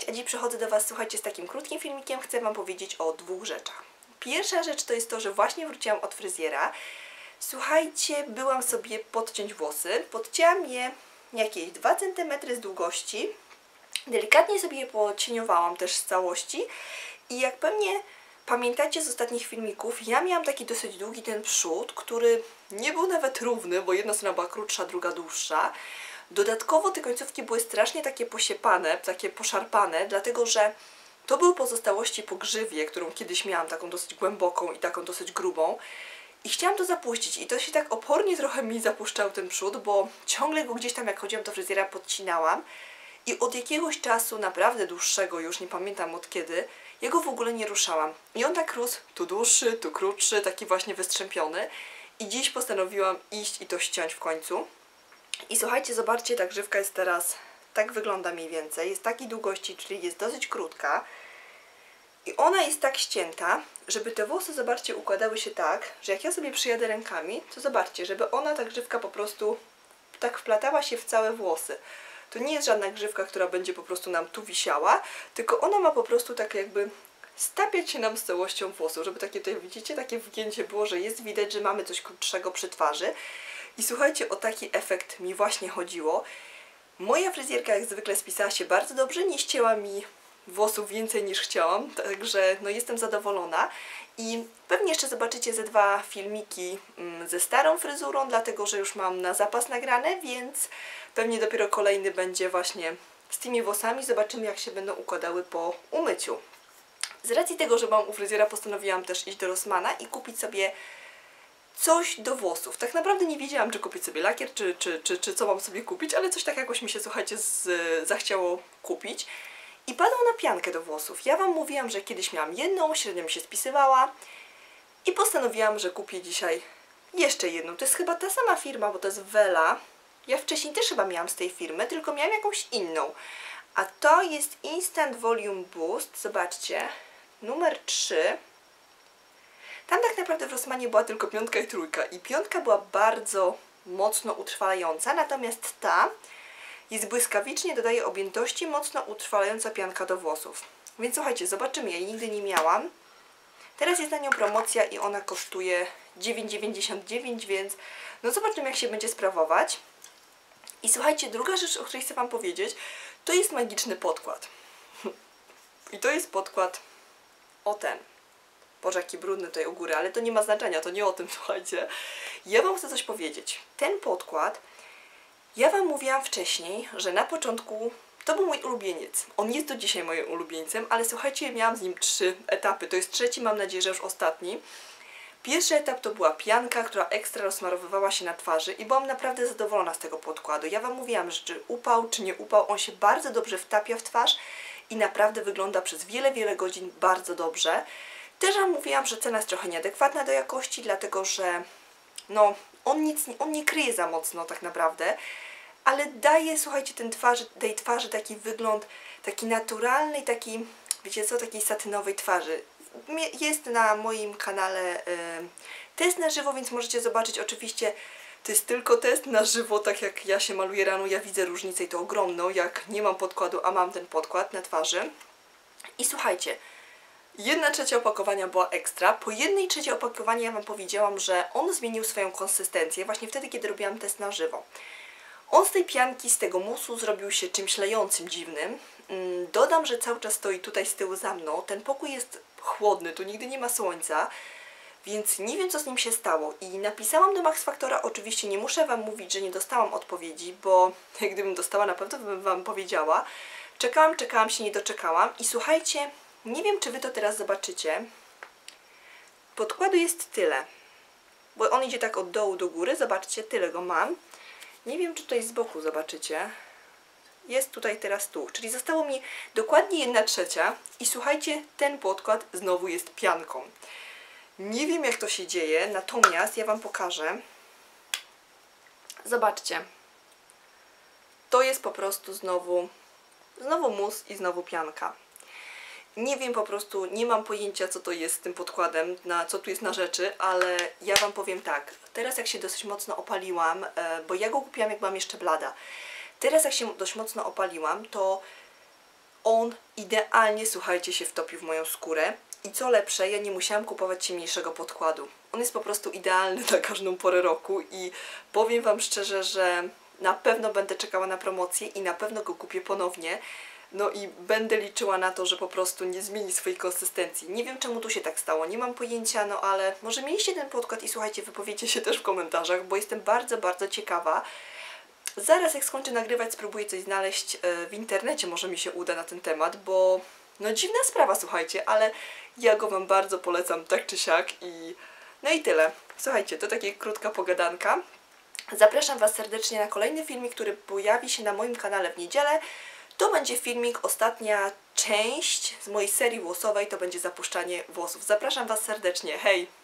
Cześć, a dziś przychodzę do Was, słuchajcie, z takim krótkim filmikiem. Chcę Wam powiedzieć o dwóch rzeczach. Pierwsza rzecz to jest to, że właśnie wróciłam od fryzjera. Słuchajcie, byłam sobie podciąć włosy. Podcięłam je jakieś 2 cm z długości. Delikatnie sobie je podcieniowałam też z całości. I jak pewnie pamiętacie z ostatnich filmików, ja miałam taki dosyć długi ten przód, który nie był nawet równy, bo jedna strona była krótsza, druga dłuższa. Dodatkowo te końcówki były strasznie takie posiepane, takie poszarpane, dlatego że to były pozostałości po grzywie, którą kiedyś miałam, taką dosyć głęboką i taką dosyć grubą. I chciałam to zapuścić i to się tak opornie trochę mi zapuszczał ten przód, bo ciągle go gdzieś tam jak chodziłam do fryzjera podcinałam i od jakiegoś czasu, naprawdę dłuższego, już nie pamiętam od kiedy, jego w ogóle nie ruszałam. I on tak rósł, tu dłuższy, tu krótszy, taki właśnie wystrzępiony. I dziś postanowiłam iść i to ściąć w końcu. I słuchajcie, zobaczcie, ta grzywka jest teraz, tak wygląda mniej więcej, jest takiej długości, czyli jest dosyć krótka. I ona jest tak ścięta, żeby te włosy, zobaczcie, układały się tak, że jak ja sobie przyjadę rękami, to zobaczcie, żeby ona, ta grzywka po prostu tak wplatała się w całe włosy. To nie jest żadna grzywka, która będzie po prostu nam tu wisiała, tylko ona ma po prostu tak jakby stapiać się nam z całością włosów, żeby takie tutaj, widzicie, takie wgięcie było, że jest widać, że mamy coś krótszego przy twarzy. I słuchajcie, o taki efekt mi właśnie chodziło. Moja fryzjerka jak zwykle spisała się bardzo dobrze, nie ścięła mi włosów więcej niż chciałam, także no jestem zadowolona. I pewnie jeszcze zobaczycie ze dwa filmiki mm, ze starą fryzurą, dlatego że już mam na zapas nagrane, więc pewnie dopiero kolejny będzie właśnie z tymi włosami. Zobaczymy jak się będą układały po umyciu. Z racji tego, że mam u fryzjera postanowiłam też iść do Rossmana i kupić sobie coś do włosów. Tak naprawdę nie wiedziałam, czy kupić sobie lakier, czy, czy, czy, czy co mam sobie kupić, ale coś tak jakoś mi się, słuchajcie, z, zachciało kupić. I padło na piankę do włosów. Ja Wam mówiłam, że kiedyś miałam jedną, średnio mi się spisywała i postanowiłam, że kupię dzisiaj jeszcze jedną. To jest chyba ta sama firma, bo to jest Vela. Ja wcześniej też chyba miałam z tej firmy, tylko miałam jakąś inną. A to jest Instant Volume Boost. Zobaczcie. Numer 3. Tam tak naprawdę w Rossmanie była tylko piątka i trójka i piątka była bardzo mocno utrwalająca, natomiast ta jest błyskawicznie, dodaje objętości, mocno utrwalająca pianka do włosów. Więc słuchajcie, zobaczymy, ja jej nigdy nie miałam. Teraz jest na nią promocja i ona kosztuje 9,99, więc no zobaczymy jak się będzie sprawować. I słuchajcie, druga rzecz, o której chcę Wam powiedzieć, to jest magiczny podkład. I to jest podkład o ten. Boże, jaki brudny tutaj u góry, ale to nie ma znaczenia, to nie o tym, słuchajcie. Ja Wam chcę coś powiedzieć. Ten podkład, ja Wam mówiłam wcześniej, że na początku to był mój ulubieniec. On jest do dzisiaj moim ulubieńcem, ale słuchajcie, miałam z nim trzy etapy. To jest trzeci, mam nadzieję, że już ostatni. Pierwszy etap to była pianka, która ekstra rozmarowywała się na twarzy i byłam naprawdę zadowolona z tego podkładu. Ja Wam mówiłam, że czy upał, czy nie upał, on się bardzo dobrze wtapia w twarz i naprawdę wygląda przez wiele, wiele godzin bardzo dobrze. Też Wam mówiłam, że cena jest trochę nieadekwatna do jakości, dlatego że no, on, nic, on nie kryje za mocno tak naprawdę, ale daje, słuchajcie, ten twarzy, tej twarzy taki wygląd, taki naturalny taki, wiecie co, takiej satynowej twarzy. Jest na moim kanale y, test na żywo, więc możecie zobaczyć oczywiście to jest tylko test na żywo, tak jak ja się maluję rano, ja widzę różnicę i to ogromną, jak nie mam podkładu, a mam ten podkład na twarzy. I słuchajcie, Jedna trzecia opakowania była ekstra. Po jednej trzeciej opakowania ja Wam powiedziałam, że on zmienił swoją konsystencję właśnie wtedy, kiedy robiłam test na żywo. On z tej pianki, z tego musu zrobił się czymś lejącym, dziwnym. Mm, dodam, że cały czas stoi tutaj z tyłu za mną. Ten pokój jest chłodny, tu nigdy nie ma słońca, więc nie wiem, co z nim się stało. I napisałam do Max Factora, oczywiście nie muszę Wam mówić, że nie dostałam odpowiedzi, bo gdybym dostała, na pewno bym Wam powiedziała. Czekałam, czekałam się, nie doczekałam i słuchajcie, nie wiem, czy Wy to teraz zobaczycie. Podkładu jest tyle, bo on idzie tak od dołu do góry. Zobaczcie, tyle go mam. Nie wiem, czy tutaj z boku zobaczycie. Jest tutaj teraz tu, czyli zostało mi dokładnie jedna trzecia i słuchajcie, ten podkład znowu jest pianką. Nie wiem, jak to się dzieje, natomiast ja Wam pokażę. Zobaczcie. To jest po prostu znowu, znowu mus i znowu pianka. Nie wiem po prostu, nie mam pojęcia co to jest z tym podkładem, na co tu jest na rzeczy, ale ja Wam powiem tak, teraz jak się dosyć mocno opaliłam, e, bo ja go kupiłam jak byłam jeszcze blada, teraz jak się dość mocno opaliłam, to On idealnie, słuchajcie, się wtopił w moją skórę. I co lepsze, ja nie musiałam kupować ciemniejszego podkładu. On jest po prostu idealny na każdą porę roku i powiem Wam szczerze, że na pewno będę czekała na promocję i na pewno go kupię ponownie. No i będę liczyła na to, że po prostu nie zmieni swojej konsystencji. Nie wiem czemu tu się tak stało, nie mam pojęcia, no ale może mieliście ten podkład i słuchajcie, wypowiecie się też w komentarzach, bo jestem bardzo, bardzo ciekawa. Zaraz jak skończę nagrywać, spróbuję coś znaleźć e, w internecie, może mi się uda na ten temat, bo no dziwna sprawa, słuchajcie, ale ja go Wam bardzo polecam tak czy siak i no i tyle. Słuchajcie, to takie krótka pogadanka. Zapraszam Was serdecznie na kolejny filmik, który pojawi się na moim kanale w niedzielę. To będzie filmik, ostatnia część z mojej serii włosowej, to będzie zapuszczanie włosów. Zapraszam Was serdecznie, hej!